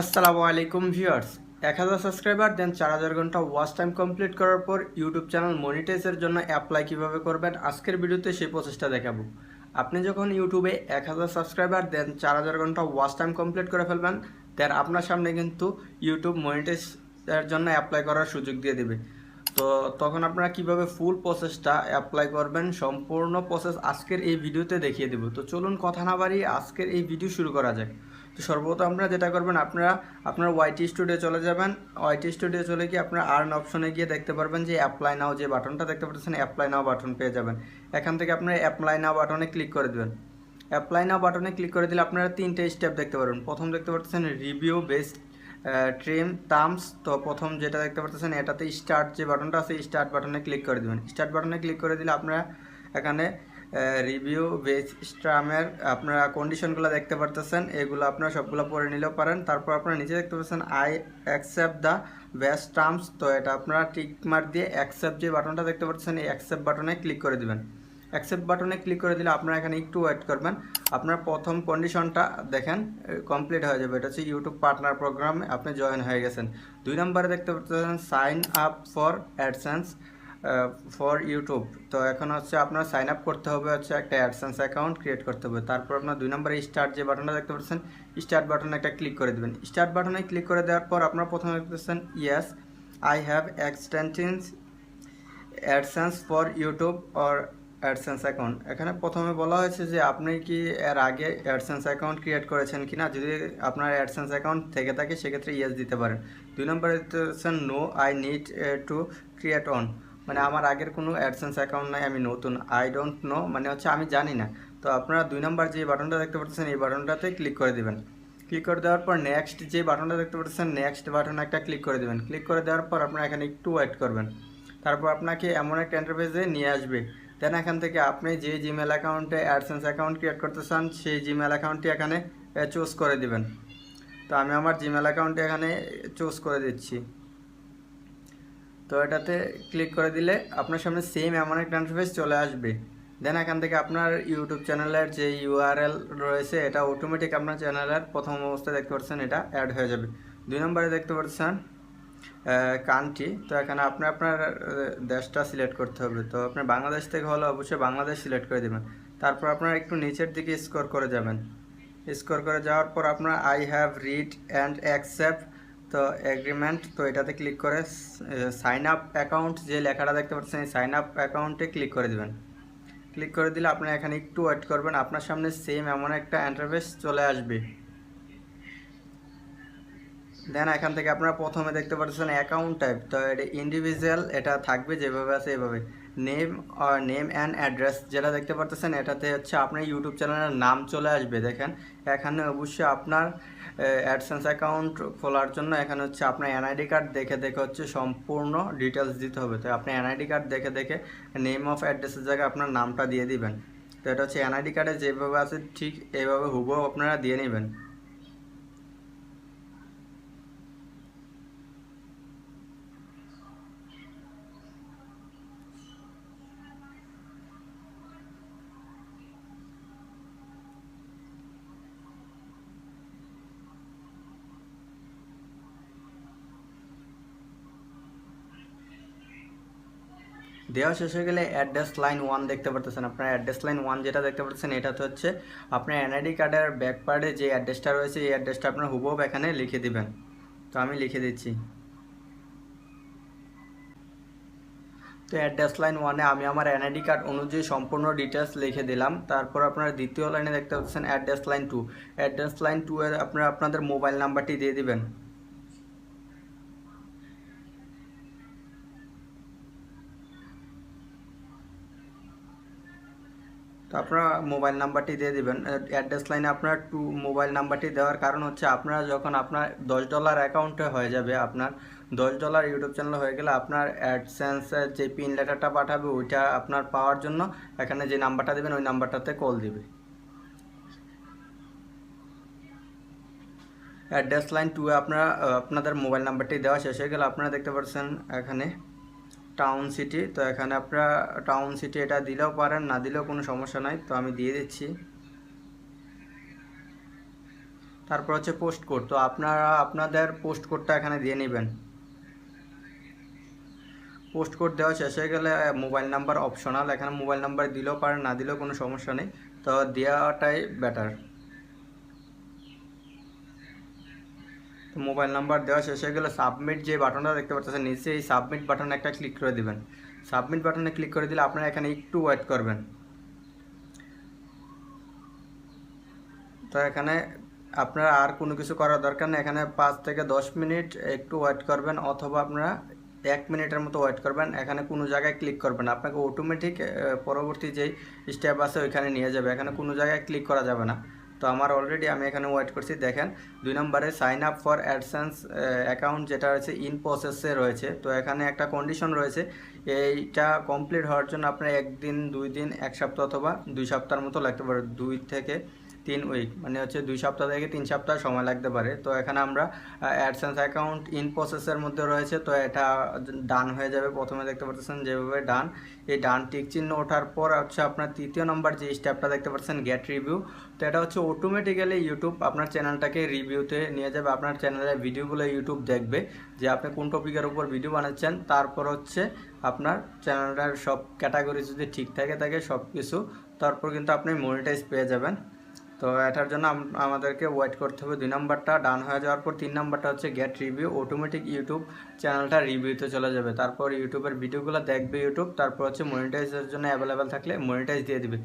আসসালামু আলাইকুম ভিউয়ার্স। এক হাজার সাবস্ক্রাইবার দেন চার হাজার ঘণ্টা ওয়াচ টাইম কমপ্লিট করার পর ইউটিউব চ্যানেল মনিটাইজের জন্য অ্যাপ্লাই কীভাবে করবেন, আজকের ভিডিওতে সেই প্রচেষ্টা দেখাবো। আপনি যখন ইউটিউবে এক হাজার সাবস্ক্রাইবার দেন চার হাজার ঘণ্টা ওয়াচ টাইম কমপ্লিট করে ফেলবেন দেন আপনার সামনে কিন্তু ইউটিউব মনিটাইজের জন্য অ্যাপ্লাই করার সুযোগ দিয়ে দেবে। তো তখন আপনারা কীভাবে ফুল প্রসেসটা অ্যাপ্লাই করবেন, সম্পূর্ণ প্রসেস আজকের এই ভিডিওতে দেখিয়ে দেবো। তো চলুন কথা না বাড়িয়ে আজকের এই ভিডিও শুরু করা যাক। তো সর্বপ্রথম আপনারা যেটা করবেন, আপনারা, আপনার ওয়াইটি স্টুডিও চলে যাবেন। ওয়াইটি স্টুডিও চলে গিয়ে আপনার আর্ন অপশনে গিয়ে দেখতে পারবেন যে অ্যাপ্লাই নাও যে বাটনটা দেখতে পাচ্ছেন অ্যাপ্লাই নাও বাটন পেয়ে যাবেন। এখান থেকে আপনারা অ্যাপ্লাই নাও বাটনে ক্লিক করে দেবেন। অ্যাপ্লাই নাও বাটনে ক্লিক করে দিলে আপনারা তিনটে স্টেপ দেখতে পারবেন। প্রথম দেখতে পাচ্ছেন রিভিউ বেসড ট্রিম টার্মস তো প্রথম যেটা দেখতে পাচ্ছেন এটাতে স্টার্ট যে বাটনটা আছে স্টার্ট বাটনে ক্লিক করে দেবেন। স্টার্ট বাটনে ক্লিক করে দিলে আপনারা এখানে রিভিউ বেস স্ট্রামের আপনারা কন্ডিশনগুলো দেখতে পারতেছেন, এগুলো আপনারা সবগুলো পড়ে নিলেও পারেন। তারপর আপনারা নিচে দেখতে পাচ্ছেন I accept the best terms তো এটা আপনারা টিক মার্ক দিয়ে অ্যাকসেপ্ট যে বাটনটা দেখতে পাচ্ছেন এই অ্যাকসেপ্ট বাটনে ক্লিক করে দিবেন। অ্যাকসেপ্ট বাটনে ক্লিক করে দিলে আপনারা এখানে একটু ওয়েট করবেন। আপনার প্রথম কন্ডিশনটা দেখেন কমপ্লিট হয়ে যাবে। এটা হচ্ছে ইউটিউব পার্টনার প্রোগ্রামে আপনি জয়েন হয়ে গেছেন। দুই নম্বরে দেখতে পাচ্ছেন sign up for AdSense for YouTube তো এখন হচ্ছে আপনার সাইন আপ করতে হবে হচ্ছে একটা অ্যাডসেন্স অ্যাকাউন্ট ক্রিয়েট করতে হবে। তারপর আপনার দুই নম্বরে স্টার্ট যে বাটনটা দেখতে পাচ্ছেন স্টার্ট বাটনে একটা ক্লিক করে দেবেন। স্টার্ট বাটনে ক্লিক করে দেওয়ার পর আপনার প্রথমে দেখতে পাচ্ছেন yes I have existing AdSense for YouTube or AdSense account এখানে প্রথমে বলা হয়েছে যে আপনি কি এর আগে অ্যাডসেন্স অ্যাকাউন্ট ক্রিয়েট করেছেন কি না যদি আপনার অ্যাডসেন্স অ্যাকাউন্ট থেকে থাকে, সেক্ষেত্রে ইয়েস দিতে পারেন। দুই নম্বরে দিতেছেন no I need to create on মানে আমার আগের কোনো অ্যাডসেন্স অ্যাকাউন্ট নাই, আমি নতুন। আই ডোন্ট নো মানে হচ্ছে আমি জানি না। তো আপনারা দুই নম্বর যে বাটনটা দেখতে পাচ্ছেন এই বাটনটাতে ক্লিক করে দেবেন। ক্লিক করে দেওয়ার পর নেক্সট যে বাটনটা দেখতে পাচ্ছেন নেক্সট বাটন একটা ক্লিক করে দেবেন। ক্লিক করে দেওয়ার পর আপনারা এখানে একটু ওয়েট করবেন। তারপর আপনাকে এমন একটা ইন্টারফেসে নিয়ে আসবে। দেন এখান থেকে আপনি যে জিমেল অ্যাকাউন্টে অ্যাডসেন্স অ্যাকাউন্ট ক্রিয়েট করতে চান, সেই জিমেল অ্যাকাউন্টটি এখানে চুজ করে দিবেন। তো আমি আমার জিমেল অ্যাকাউন্টটি এখানে চুজ করে দিচ্ছি। তো এটাতে ক্লিক করে দিলে আপনার সামনে সেম এমন একটা ইন্টারফেস চলে আসবে। দেন এখান থেকে আপনার ইউটিউব চ্যানেলের যে ইউআরএল রয়েছে, এটা অটোমেটিক আপনার চ্যানেলের প্রথম অবস্থায় দেখতে পাচ্ছেন, এটা অ্যাড হয়ে যাবে। দুই নম্বরে দেখতে পাচ্ছেন কান্ট্রি। তো এখানে আপনি, আপনার দেশটা সিলেক্ট করতে হবে। তো আপনার বাংলাদেশ থেকে হলে অবশ্যই বাংলাদেশ সিলেক্ট করে দেবেন। তারপর আপনার একটু নিচের দিকে স্কোর করে যাবেন। স্কোর করে যাওয়ার পর আপনার I have read and accept তো এগ্রিমেন্ট তো এটাতে ক্লিক করে সাইন আপ অ্যাকাউন্ট যে লেখাটা দেখতে পাচ্ছেন সাইন আপ অ্যাকাউন্টে ক্লিক করে দেবেন। ক্লিক করে দিলে আপনি এখানে একটু ওয়েট করবেন। আপনার সামনে সেম এমন একটা ইন্টারফেস চলে আসবে। দেন এখান থেকে আপনারা প্রথমে দেখতে পাচ্ছেন অ্যাকাউন্ট টাইপ তো এটা ইন্ডিভিজুয়াল এটা থাকবে যেভাবে আছে এভাবে। Name R name and address যেটা দেখতে পাচ্ছেন এটাতে হচ্ছে আপনার ইউটিউব চ্যানেলের নাম চলে আসবে, দেখেন। এখানে অবশ্যই আপনার অ্যাডসেন্স অ্যাকাউন্ট খোলার জন্য এখানে হচ্ছে আপনার এনআইডি কার্ড দেখে দেখে হচ্ছে সম্পূর্ণ ডিটেলস দিতে হবে। তো আপনি এনআইডি কার্ড দেখে দেখে নেম অফ অ্যাড্রেসের জায়গায় আপনার নামটা দিয়ে দিবেন। তো এটা হচ্ছে এনআইডি কার্ডে যেভাবে আছে ঠিক এভাবে হুবহু আপনারা দিয়ে নেবেন। দেওয়া শেষ হয়ে গেলে অ্যাড্রেস লাইন ওয়ান দেখতে পারতেছেন। আপনার অ্যাড্রেস লাইন ওয়ান যেটা দেখতে পাচ্ছেন এটা তো হচ্ছে আপনার এনআইডি কার্ডের ব্যাক পার্টে যে অ্যাড্রেসটা রয়েছে, এই অ্যাড্রেসটা আপনার হুবহু এখানে লিখে দিবেন। তো আমি লিখে দিচ্ছি। তো অ্যাড্রেস লাইন ওয়ানে আমি আমার এনআইডি কার্ড অনুযায়ী সম্পূর্ণ ডিটেলস লিখে দিলাম। তারপর আপনার দ্বিতীয় লাইনে দেখতে পাচ্ছেন address line two address line two এর আপনারা আপনাদের মোবাইল নাম্বারটি দিয়ে দিবেন। তো আপনারা মোবাইল নাম্বারটি দিয়ে দিবেন। অ্যাড্রেস লাইনে আপনার টু মোবাইল নাম্বারটি দেওয়ার কারণ হচ্ছে আপনারা যখন আপনার দশ ডলার অ্যাকাউন্টে হয়ে যাবে আপনার, দশ ডলার ইউটিউব চ্যানেল হয়ে গেলে আপনার অ্যাডসেন্সের যে পিন লেটারটা পাঠাবে ওইটা আপনার পাওয়ার জন্য এখানে যে নাম্বারটা দেবেন ওই নাম্বারটাতে কল দিবে। অ্যাড্রেস লাইন টু আপনারা আপনাদের মোবাইল নাম্বারটি দেওয়া শেষ হয়ে গেলে আপনারা দেখতে পাচ্ছেন এখানে টাউন সিটি তো এখানে আপনারা টাউন সিটি এটা দিলেও পারেন, না দিলেও কোনো সমস্যা নাই, তো আমি দিয়ে দিচ্ছি। তারপর হচ্ছে পোস্ট কোড তো আপনারা আপনাদের পোস্ট কোডটা এখানে দিয়ে নেবেন। পোস্ট কোড দেওয়া শেষ হয়ে গেলে মোবাইল নাম্বার অপশনাল এখানে মোবাইল নাম্বার দিলেও পারে না দিলেও কোনো সমস্যা নেই, তো দেওয়াটাই বেটার তো মোবাইল নাম্বার দেওয়া শেষ হয়ে গেলে সাবমিট যে বাটনটা দেখতে পাচ্ছেন নিচে এই সাবমিট বাটনে একটা ক্লিক করে দেবেন। সাবমিট বাটনে ক্লিক করে দিলে আপনারা এখানে একটু ওয়েট করবেন। তো এখানে আপনারা আর কোনো কিছু করার দরকার নেই। এখানে পাঁচ থেকে দশ মিনিট একটু ওয়েট করবেন, অথবা আপনারা এক মিনিটের মতো ওয়েট করবেন। এখানে কোনো জায়গায় ক্লিক করবেন আপনাকে অটোমেটিক পরবর্তী যেই স্টেপ আছে ওইখানে নিয়ে যাবে। এখানে কোনো জায়গায় ক্লিক করা যাবে না। তো আমার অলরেডি আমি এখানে ওয়েট করছি। দেখেন, দুই নম্বরে sign up for AdSense account যেটা রয়েছে ইন প্রসেসে রয়েছে। তো এখানে একটা কন্ডিশন রয়েছে, এইটা কমপ্লিট হওয়ার জন্য আপনার একদিন, দুই দিন, এক সপ্তাহ অথবা দুই সপ্তাহের মতো লাগতে পারে, দুই থেকে তিন উইক মানে হচ্ছে দুই সপ্তাহ থেকে তিন সপ্তাহ সময় লাগতে পারে। তো এখানে আমরা অ্যাডসেন্স অ্যাকাউন্ট ইন প্রসেসের মধ্যে রয়েছে। তো এটা ডান হয়ে যাবে প্রথমে দেখতে পাচ্ছেন যেভাবে ডান এই ডান টিক চিহ্ন ওঠার পর হচ্ছে আপনার তৃতীয় নম্বর যে স্টেপটা দেখতে পাচ্ছেন গেট রিভিউ তো এটা হচ্ছে অটোমেটিক্যালি ইউটিউব আপনার চ্যানেলটাকে রিভিউতে নিয়ে যাবে। আপনার চ্যানেলের ভিডিওগুলো ইউটিউব দেখবে যে আপনি কোন টপিকের উপর ভিডিও বানাচ্ছেন। তারপর হচ্ছে আপনার চ্যানেলটার সব ক্যাটাগরি যদি ঠিক থাকে থাকে সব কিছু তারপর কিন্তু আপনি মনিটাইজ পেয়ে যাবেন। তো এটার জন্য আমাদেরকে ওয়েট করতে হবে। দুই নাম্বারটা ডান হয়ে যাওয়ার পর তিন নাম্বারটা হচ্ছে গেট রিভিউ অটোমেটিক ইউটিউব চ্যানেলটা রিভিউতে চলে যাবে। তারপর ইউটিউবের ভিডিওগুলো দেখবে ইউটিউব তারপর হচ্ছে মনিটাইজের জন্য অ্যাভেলেবেল থাকলে মনিটাইজ দিয়ে দিবে।